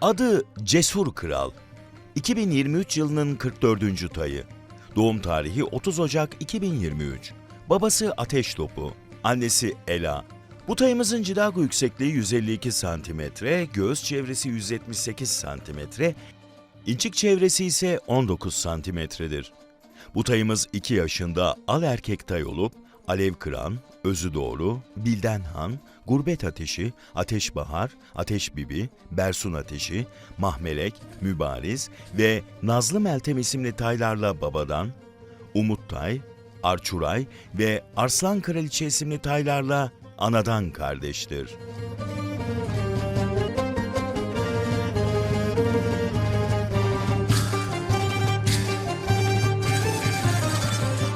Adı Cesur Kral. 2023 yılının 44. tayı. Doğum tarihi 30 Ocak 2023. Babası Ateş Topu, annesi Ela. Bu tayımızın cilago yüksekliği 152 cm, göğüs çevresi 178 cm, İncik çevresi ise 19 santimetredir. Bu tayımız 2 yaşında al erkek tay olup Alev Kıran, Özü Doğru, Bilden Han, Gurbet Ateşi, Ateş Bahar, Ateş Bibi, Bersun Ateşi, Mahmelek, Mübariz ve Nazlı Meltem isimli taylarla babadan, Umut Tay, Arçuray ve Arslan Kraliçe isimli taylarla anadan kardeştir.